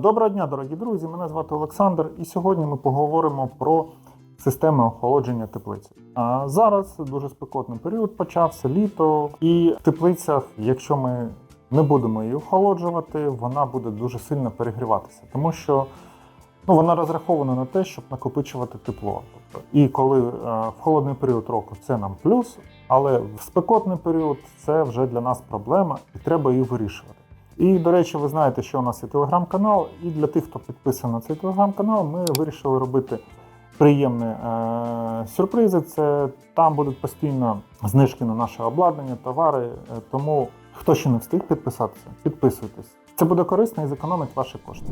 Доброго дня, дорогі друзі! Мене звати Олександр, і сьогодні ми поговоримо про системи охолодження теплиці. А зараз дуже спекотний період почався літо, і в теплицях, якщо ми не будемо її охолоджувати, вона буде дуже сильно перегріватися, тому що ну, вона розрахована на те, щоб накопичувати тепло. І коли е, в холодний період року це нам плюс, але в спекотний період це вже для нас проблема, і треба її вирішувати. І, до речі, ви знаєте, що у нас є телеграм-канал, і для тих, хто підписаний на цей телеграм-канал, ми вирішили робити приємні е, сюрпризи. Це там будуть постійно знижки на наше обладнання, товари. Е, Тому хто ще не встиг підписатися, підписуйтесь. Це буде корисно і зекономить ваші кошти.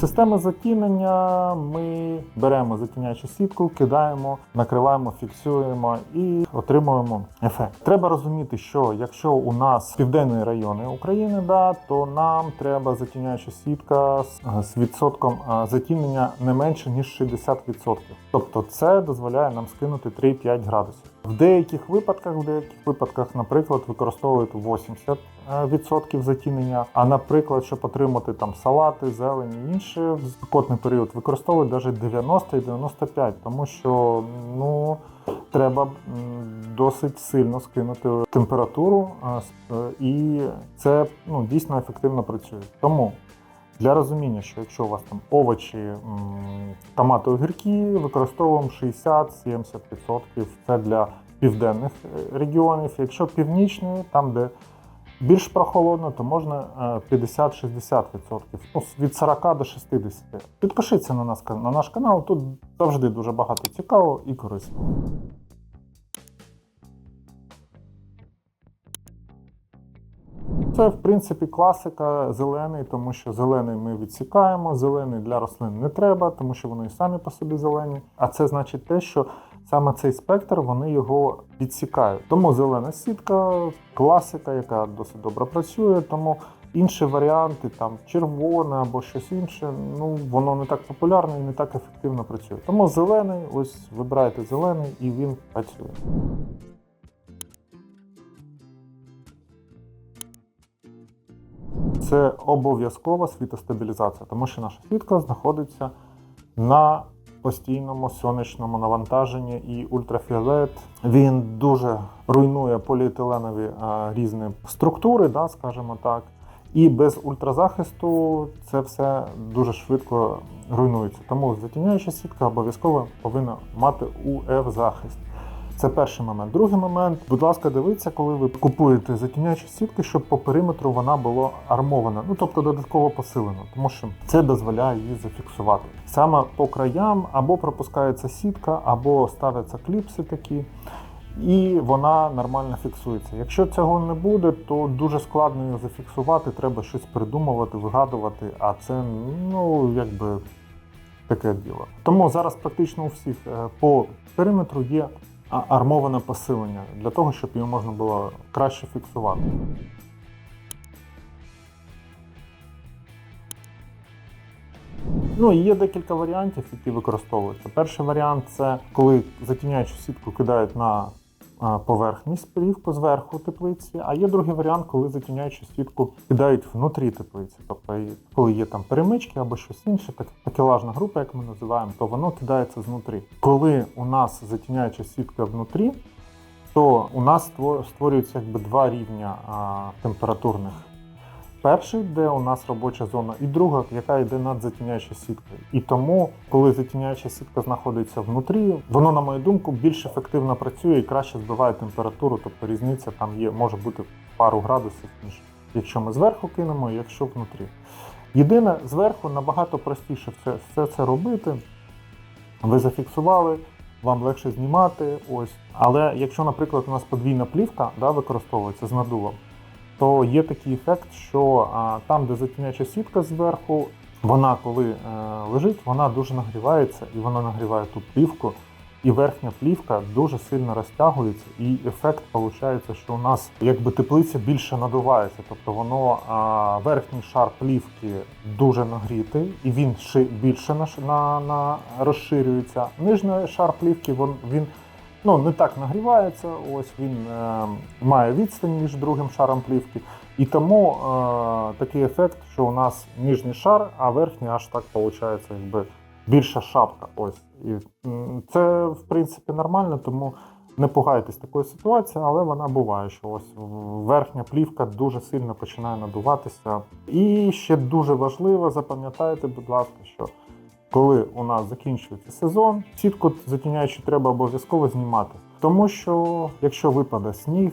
Системи затінення ми беремо затіняючу сітку, кидаємо, накриваємо, фіксуємо і отримуємо ефект. Треба розуміти, що якщо у нас південні райони України, да, то нам треба затіняюча сітка з, з відсотком затінення не менше ніж 60%. Тобто це дозволяє нам скинути 3-5 градусів. В деяких випадках, в деяких випадках, наприклад, використовують 80% затінення. А наприклад, щоб отримати там салати, зелень і інше, в спекотний період використовують навіть 90 і 95, тому що ну треба досить сильно скинути температуру, і це ну, дійсно ефективно працює. Тому для розуміння, що якщо у вас там овочі, томати, огірки, використовуємо 60-70%. Це для південних е, регіонів. Якщо північні, там де більш прохолодно, то можна е, 50-60%. Ну, від 40 до 60. Підпишіться на нас на наш канал. Тут завжди дуже багато цікавого і корисного. Це, в принципі, класика зелений, тому що зелений ми відсікаємо, зелений для рослин не треба, тому що вони і самі по собі зелені. А це значить те, що саме цей спектр вони його відсікають. Тому зелена сітка, класика, яка досить добре працює. Тому інші варіанти, там червоне або щось інше, ну воно не так популярне і не так ефективно працює. Тому зелений, ось вибирайте зелений і він працює. Це обов'язкова світостабілізація, тому що наша світка знаходиться на постійному сонячному навантаженні і ультрафіолет він дуже руйнує поліетиленові а, різні структури, да, скажімо так. І без ультразахисту це все дуже швидко руйнується. Тому затіняюча сітка обов'язково повинна мати УФ-захист. Це перший момент. Другий момент, будь ласка, дивіться, коли ви купуєте затіняючі сітки, щоб по периметру вона була армована, ну тобто додатково посилена, тому що це дозволяє її зафіксувати. Саме по краям або пропускається сітка, або ставляться кліпси такі. І вона нормально фіксується. Якщо цього не буде, то дуже складно її зафіксувати. Треба щось придумувати, вигадувати. А це ну якби таке діло. Тому зараз практично у всіх е, по периметру є армоване посилення для того, щоб його можна було краще фіксувати. Ну є декілька варіантів, які використовуються. Перший варіант це коли затіняючу сітку кидають на а, поверхність плівку зверху теплиці. А є другий варіант, коли затіняючу сітку кидають внутрі теплиці. Тобто, коли є там перемички або щось інше, так такелажна група, як ми називаємо, то воно кидається знутрі. Коли у нас затіняюча сітка внутрі, то у нас ство- створюється якби два рівня температурних. Перший, де у нас робоча зона, і друга, яка йде над затіняючою сіткою. І тому, коли затіняюча сітка знаходиться внутрі, воно, на мою думку, більш ефективно працює і краще збиває температуру, тобто різниця там є, може бути пару градусів, ніж якщо ми зверху кинемо, і якщо внутрі. Єдине, зверху набагато простіше все, все це робити. Ви зафіксували, вам легше знімати. Ось. Але якщо, наприклад, у нас подвійна плівка да, використовується з надувом, то є такий ефект, що там, де затіняюча сітка зверху, вона коли е, лежить, вона дуже нагрівається і вона нагріває ту плівку. І верхня плівка дуже сильно розтягується, і ефект виходить, що у нас якби теплиця більше надувається. Тобто воно а, верхній шар плівки дуже нагрітий, і він ще більше на, на, на розширюється. Нижній шар плівки він, він ну, не так нагрівається. Ось він е, має відстань між другим шаром плівки. І тому е, такий ефект, що у нас нижній шар, а верхній аж так виходить, якби більша шапка. Ось. І це, в принципі, нормально, тому не пугайтесь такої ситуації, але вона буває, що ось верхня плівка дуже сильно починає надуватися. І ще дуже важливо, запам'ятайте, будь ласка, що коли у нас закінчується сезон, сітку затіняючу треба обов'язково знімати. Тому що якщо випаде сніг,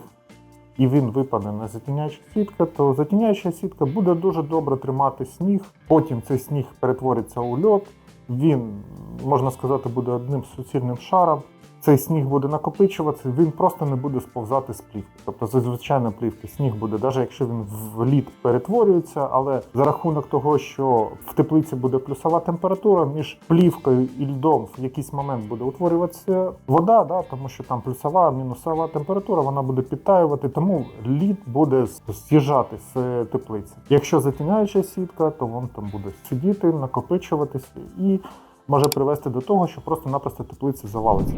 і він випаде на затіняючу сітка, то затіняюча сітка буде дуже добре тримати сніг. Потім цей сніг перетвориться у льод. Він, можна сказати, буде одним суцільним шаром. Цей сніг буде накопичуватися, він просто не буде сповзати з плівки. Тобто, за звичайної плівки сніг буде, навіть якщо він в лід перетворюється, але за рахунок того, що в теплиці буде плюсова температура, між плівкою і льдом в якийсь момент буде утворюватися вода, да, тому що там плюсова, мінусова температура, вона буде підтаювати, тому лід буде з'їжджати з теплиці. Якщо затіняюча сітка, то він там буде сидіти, накопичуватися і може привести до того, що просто-напросто теплиця завалиться.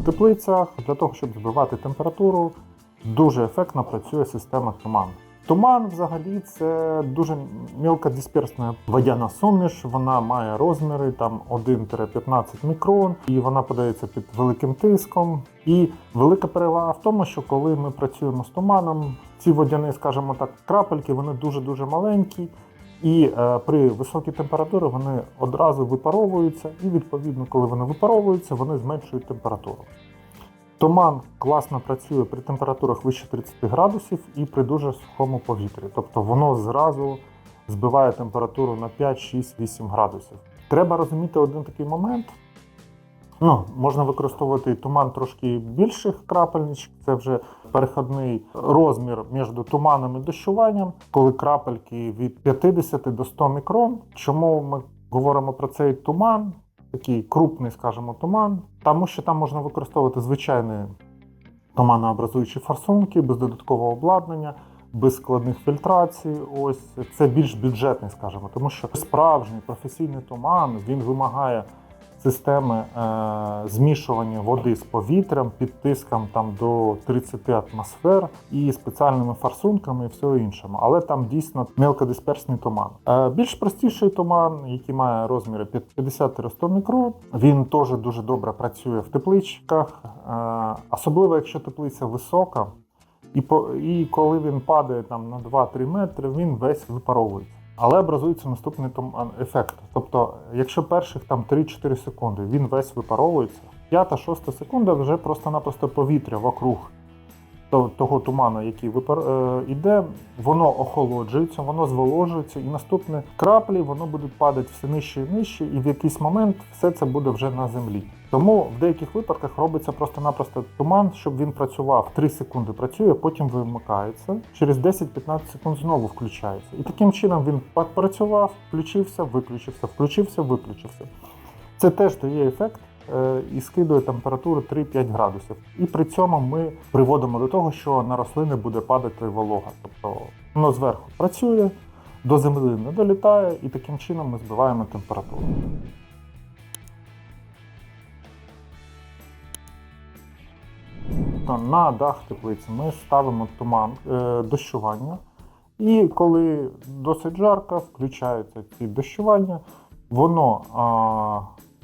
В теплицях для того, щоб збивати температуру, дуже ефектно працює система туман. Туман взагалі це дуже мілкодисперсна водяна суміш. Вона має розміри там 1-15 мікрон, і вона подається під великим тиском. І велика перевага в тому, що коли ми працюємо з туманом, ці водяні, скажімо так, крапельки, вони дуже дуже маленькі. І е, при високій температурі вони одразу випаровуються, і відповідно, коли вони випаровуються, вони зменшують температуру. Туман класно працює при температурах вище 30 градусів і при дуже сухому повітрі. Тобто воно зразу збиває температуру на 5, 6, 8 градусів. Треба розуміти один такий момент. Ну, можна використовувати туман трошки більших крапельничок. Це вже переходний розмір між туманом і дощуванням, коли крапельки від 50 до 100 мікрон. Чому ми говоримо про цей туман? Такий крупний, скажімо, туман, тому що там можна використовувати звичайні туманообразуючі форсунки без додаткового обладнання, без складних фільтрацій. Ось це більш бюджетний, скажімо, тому що справжній професійний туман він вимагає системи е, змішування води з повітрям під тиском там до 30 атмосфер і спеціальними форсунками і все іншому. Але там дійсно мелкодисперсний туман. Е, більш простіший туман, який має розміри під 50-100 мікрон, він теж дуже добре працює в тепличках, е, особливо якщо теплиця висока. І, по, і коли він падає там на 2-3 метри, він весь випаровується. Але образується наступний там ефект. Тобто, якщо перших там 3-4 секунди він весь випаровується, 5-6 секунда вже просто-напросто повітря вокруг того туману, який випар... е, іде, воно охолоджується, воно зволожується, і наступні краплі воно будуть падати все нижче і нижче, і в якийсь момент все це буде вже на землі. Тому в деяких випадках робиться просто-напросто туман, щоб він працював 3 секунди, працює, потім вимикається. Через 10-15 секунд знову включається. І таким чином він працював, включився, виключився, включився, виключився. Це теж дає ефект і скидує температуру 3-5 градусів. І при цьому ми приводимо до того, що на рослини буде падати волога. Тобто воно зверху працює, до землі не долітає, і таким чином ми збиваємо температуру. На дах теплиці ми ставимо туман е, дощування. І коли досить жарко, включаються ці дощування, воно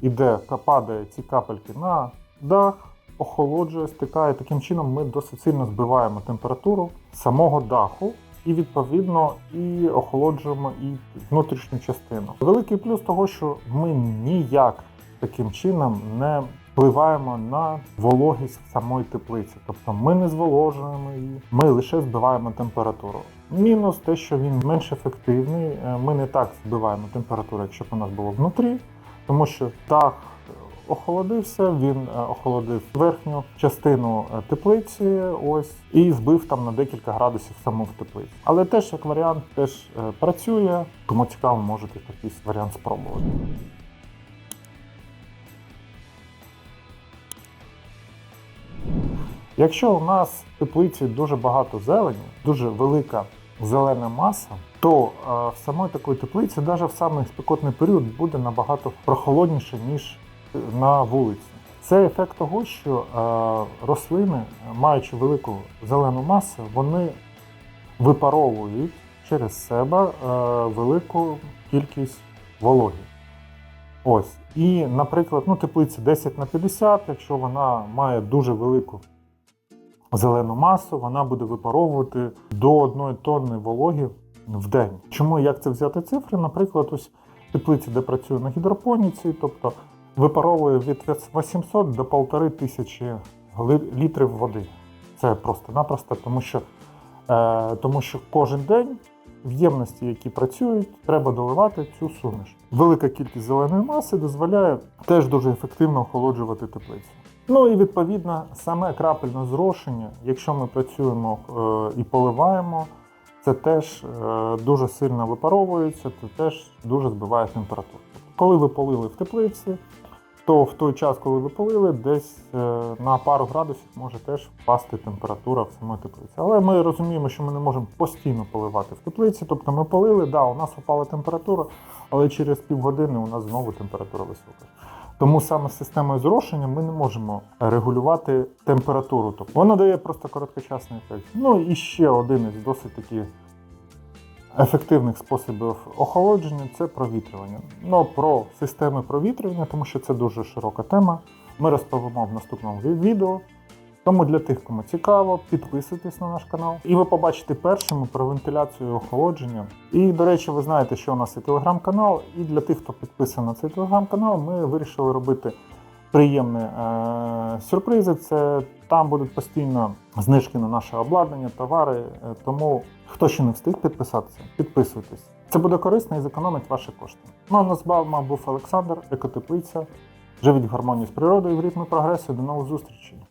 іде, ка- падає ці капельки на дах, охолоджує, стикає. Таким чином ми досить сильно збиваємо температуру самого даху. І відповідно і охолоджуємо і внутрішню частину. Великий плюс того, що ми ніяк таким чином не впливаємо на вологість самої теплиці. Тобто ми не зволожуємо її, ми лише збиваємо температуру. Мінус те, що він менш ефективний. Е, Ми не так збиваємо температуру, якщо б у нас було внутрі, тому що дах охолодився, він е, охолодив верхню частину е, теплиці, ось і збив там на декілька градусів саму в теплиці. Але теж як варіант теж е, працює, тому цікаво, можете такий варіант спробувати. Якщо у нас в теплиці дуже багато зелені, дуже велика зелена маса, то е, в самої такої теплиці, навіть в самий спекотний період, буде набагато прохолодніше, ніж на вулиці. Це ефект того, що е, рослини, маючи велику зелену масу, вони випаровують через себе е, велику кількість вологи. Ось. І, наприклад, ну, теплиця 10 на 50, якщо вона має дуже велику зелену масу, вона буде випаровувати до 1 тонни вологи в день. Чому як це взяти цифри? Наприклад, ось теплиці, де працюю на гідропоніці, тобто випаровує від 800 до 1500 ли- літрів води. Це просто-напросто, тому що, е, тому що кожен день в ємності, які працюють, треба доливати цю суміш. Велика кількість зеленої маси дозволяє теж дуже ефективно охолоджувати теплицю. Ну і відповідно саме крапельне зрошення, якщо ми працюємо е, і поливаємо, це теж е, дуже сильно випаровується, це теж дуже збиває температуру. Коли ви полили в теплиці, то в той час, коли ви полили, десь е, на пару градусів може теж впасти температура в самій теплиці. Але ми розуміємо, що ми не можемо постійно поливати в теплиці. Тобто ми полили, да, у нас упала температура, але через півгодини у нас знову температура висока. Тому саме системою зрошення ми не можемо регулювати температуру. Тобто вона дає просто короткочасний ефект. Ну і ще один із досить таких ефективних способів охолодження це провітрювання. Ну про системи провітрювання, тому що це дуже широка тема. Ми розповімо в наступному відео. Тому для тих, кому цікаво, підписуйтесь на наш канал, і ви побачите першими про вентиляцію і охолодження. І, до речі, ви знаєте, що у нас є телеграм-канал. І для тих, хто підписаний на цей телеграм-канал, ми вирішили робити приємні е, сюрпризи. Це там будуть постійно знижки на наше обладнання, товари. Е, Тому хто ще не встиг підписатися, підписуйтесь. Це буде корисно і зекономить ваші кошти. Ну а на з вами був Олександр, екотеплиця. Живіть в гармонії з природою в ритмі прогресу. До нових зустрічей!